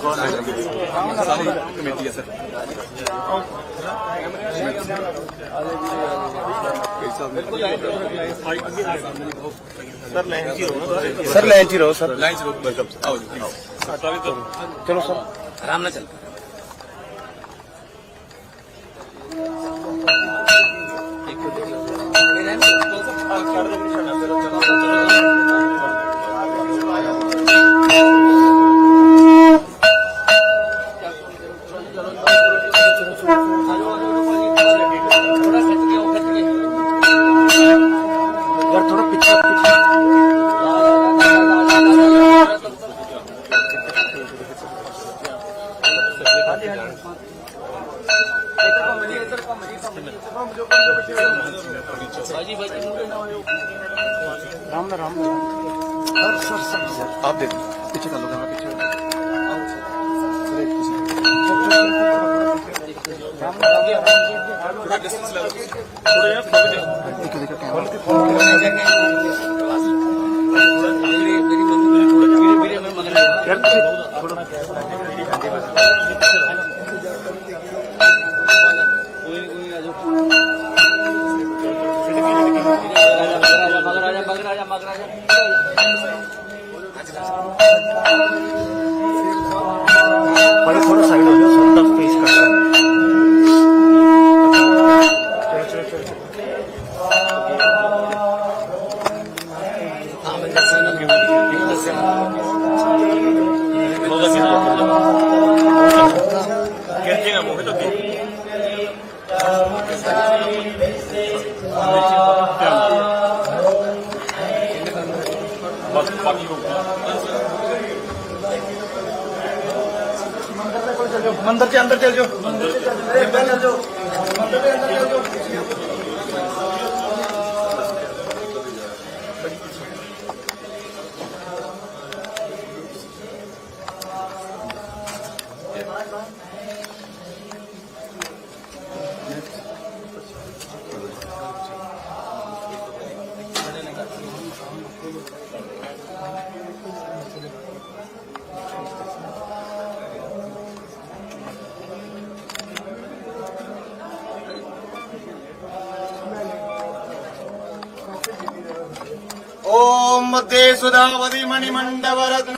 ਸਾਰੀ committee ਹੈ sir sir line 'ਚ ਰਹੋ ਸਰ। ਲਾਈਨ ਚ ਰੁਕ ਵੈਲਕਮ ਆਓ ਜੀ ਚਲੋ ਸਰ। ਆਰਾਮ ਨਾਲ ਚੱਲ। ਰਾਮ ਨਾਲ ਰਾਮ ਨਾਲ ਸਰ ਸਰ ਸਰ ਸਰ ਆਪ ਦੇ ਦਿਓ। ਪਿੱਛੇ ਕਰ ਲਓ ਕੈਮਰਾ ਪਿੱਛੇ ਥੋੜਾ ਡਿਸਟੈਂਸ ਲੈ ਲਓ ਥੋੜਾ ਜਿਹਾ ਬਸ ਪਾਣੀ ਹੋ ਮੰਦਰ ਦੇ ਅੰਦਰ ਚਲ ਜਾਓ ਮੰਦਰ ਦੇ ਅੰਦਰ ਚਲ। ਜਾਓ ਮੰਦਰ ਦੇ ਅੰਦਰ ਚਲ। ਜਾਓ ముద్దే సుధావతి మణిమండవరత్న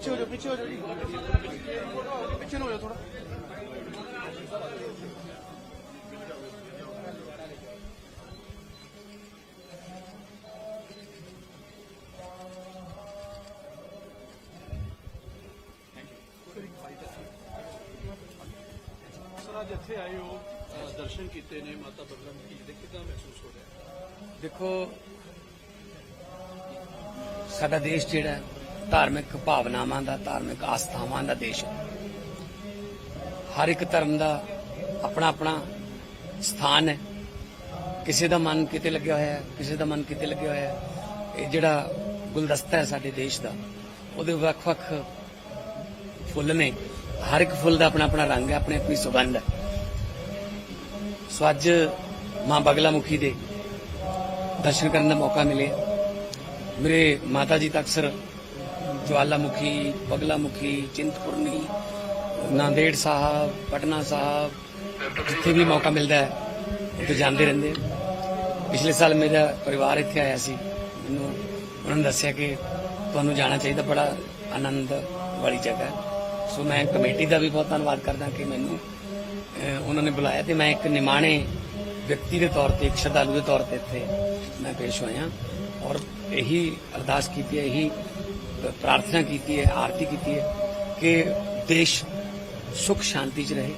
ਪਿੱਛੇ ਹੋ ਜਾਓ ਪਿੱਛੇ ਹੋ ਜਾਓ ਜੀ। ਪਿੱਛੇ ਨੂੰ ਹੋ ਜਾਓ ਥੋੜਾ ਸਰ ਅੱਜ ਇੱਥੇ ਆਏ ਹੋ ਦਰਸ਼ਨ ਕੀਤੇ ਨੇ ਮਾਤਾ ਬਗਲਾਮੁਖੀ ਜੀ ਦੇ ਕਿੱਦਾਂ ਮਹਿਸੂਸ ਹੋ ਰਿਹਾ। ਦੇਖੋ ਸਾਡਾ ਦੇਸ਼ ਜਿਹੜਾ ਧਾਰਮਿਕ ਭਾਵਨਾਵਾਂ ਦਾ, ਧਾਰਮਿਕ ਆਸਥਾਵਾਂ ਦਾ ਦੇਸ਼ ਹੈ। ਹਰ ਇੱਕ ਧਰਮ ਦਾ ਆਪਣਾ ਆਪਣਾ ਸਥਾਨ ਹੈ। ਕਿਸੇ ਦਾ ਮਨ ਕਿਤੇ ਲੱਗਿਆ ਹੋਇਆ ਹੈ, ਕਿਸੇ ਦਾ ਮਨ ਕਿਤੇ ਲੱਗਿਆ ਹੋਇਆ ਹੈ। ਇਹ ਜਿਹੜਾ ਗੁਲਦਸਤਾ ਹੈ ਸਾਡੇ ਦੇਸ਼ ਦਾ, ਉਹਦੇ ਵੱਖ-ਵੱਖ ਫੁੱਲ ਨੇ। ਹਰ ਇੱਕ ਫੁੱਲ ਦਾ ਆਪਣਾ ਆਪਣਾ ਰੰਗ ਹੈ ਆਪਣੀ ਆਪਣੀ ਸੁਗੰਧ ਹੈ। ਸੋ ਅੱਜ ਮਾਂ ਬਗਲਾ ਮੁਖੀ ਦੇ ਦਰਸ਼ਨ ਕਰਨ ਦਾ ਮੌਕਾ ਮਿਲਿਆ। ਮੇਰੇ ਮਾਤਾ ਜੀ ਤਾਂ ਅਕਸਰ ਜਵਾਲਾਮੁਖੀ, ਬਗਲਾਮੁਖੀ, ਚਿੰਤਪੁਰਨੀ, ਨਾਂਦੇੜ ਸਾਹਿਬ, ਪਟਨਾ ਸਾਹਿਬ, ਜਿੱਥੇ ਵੀ ਮੌਕਾ ਮਿਲਦਾ ਹੈ, ਉੱਥੇ ਜਾਂਦੇ ਰਹਿੰਦੇ ਪਿਛਲੇ ਸਾਲ ਮੇਰਾ ਪਰਿਵਾਰ ਇੱਥੇ ਆਇਆ ਸੀ। ਮੈਨੂੰ ਉਹਨਾਂ ਨੇ ਦੱਸਿਆ ਕਿ ਤੁਹਾਨੂੰ ਜਾਣਾ ਚਾਹੀਦਾ, ਬੜਾ ਆਨੰਦ ਵਾਲੀ ਜਗ੍ਹਾ ਸੋ ਮੈਂ ਕਮੇਟੀ ਦਾ ਵੀ ਬਹੁਤ ਧੰਨਵਾਦ ਕਰਦਾ ਕਿ ਮੈਨੂੰ ਉਹਨਾਂ ਨੇ ਬੁਲਾਇਆ ਤੇ ਮੈਂ ਇੱਕ ਨਿਮਾਣੇ ਵਿਅਕਤੀ ਦੇ ਤੌਰ ਤੇ, ਇੱਕ ਸ਼ਰਧਾਲੂ ਦੇ ਤੌਰ ਤੇ ਇੱਥੇ ਮੈਂ ਪੇਸ਼ ਹੋਇਆ। ਔਰ ਇਹੀ ਅਰਦਾਸ ਕੀਤੀ ਹੈ, ਇਹੀ ਪ੍ਰਾਰਥਨਾ ਕੀਤੀ ਹੈ ਆਰਤੀ ਕੀਤੀ ਹੈ ਕਿ ਦੇਸ਼ ਸੁਖ ਸ਼ਾਂਤੀ 'ਚ ਰਹੇ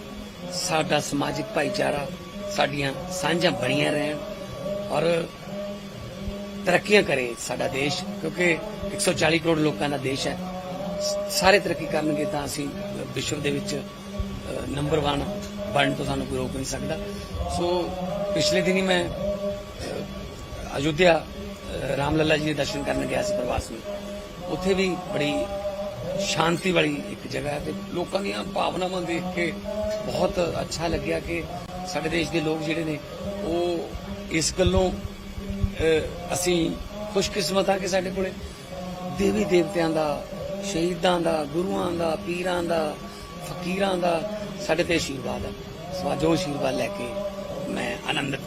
ਸਾਡਾ ਸਮਾਜਿਕ ਭਾਈਚਾਰਾ ਸਾਡੀਆਂ ਸਾਂਝਾਂ ਬਣੀਆਂ ਰਹਿਣ ਔਰ ਤਰੱਕੀਆਂ ਕਰੇ ਸਾਡਾ ਦੇਸ਼ ਕਿਉਂਕਿ 140 ਕਰੋੜ ਲੋਕਾਂ ਦਾ ਦੇਸ਼ ਹੈ। ਸਾਰੇ ਤਰੱਕੀ ਕਰਨਗੇ ਤਾਂ ਅਸੀਂ ਵਿਸ਼ਵ ਦੇ ਵਿੱਚ ਨੰਬਰ 1 ਬਣਨ ਤੋਂ ਸਾਨੂੰ ਕੋਈ ਰੋਕ ਨਹੀਂ ਸਕਦਾ। ਸੋ ਪਿਛਲੇ ਦਿਨੀ ਮੈਂ ਅ, ਅਯੁੱਧਿਆ ਰਾਮ ਲੱਲਾ ਜੀ ਦੇ ਦਰਸ਼ਨ ਕਰਨ ਗਿਆ ਸੀ ਪ੍ਰਵਾਸ ਵਿੱਚ ਉੱਥੇ ਵੀ ਬੜੀ ਸ਼ਾਂਤੀ ਵਾਲੀ ਇੱਕ ਜਗ੍ਹਾ ਹੈ ਤੇ ਲੋਕਾਂ ਦੀਆਂ ਭਾਵਨਾਵਾਂ ਦੇਖ ਕੇ ਬਹੁਤ ਅੱਛਾ ਲੱਗਿਆ ਕਿ ਸਾਡੇ ਦੇਸ਼ ਦੇ ਲੋਕ ਜਿਹੜੇ ਨੇ, ਉਹ ਇਸ ਗੱਲੋਂ ਅਸੀਂ ਖੁਸ਼ਕਿਸਮਤ ਆ ਕਿ ਸਾਡੇ ਕੋਲੇ ਦੇਵੀ ਦੇਵਤਿਆਂ ਦਾ, ਸ਼ਹੀਦਾਂ ਦਾ, ਗੁਰੂਆਂ ਦਾ, ਪੀਰਾਂ ਦਾ, ਫਕੀਰਾਂ ਦਾ ਸਾਡੇ ਤੇ ਆਸ਼ੀਰਵਾਦ ਹੈ। ਸੋ ਆਸ਼ੀਰਵਾਦ ਲੈ ਕੇ ਮੈਂ ਆਨੰਦਿਤ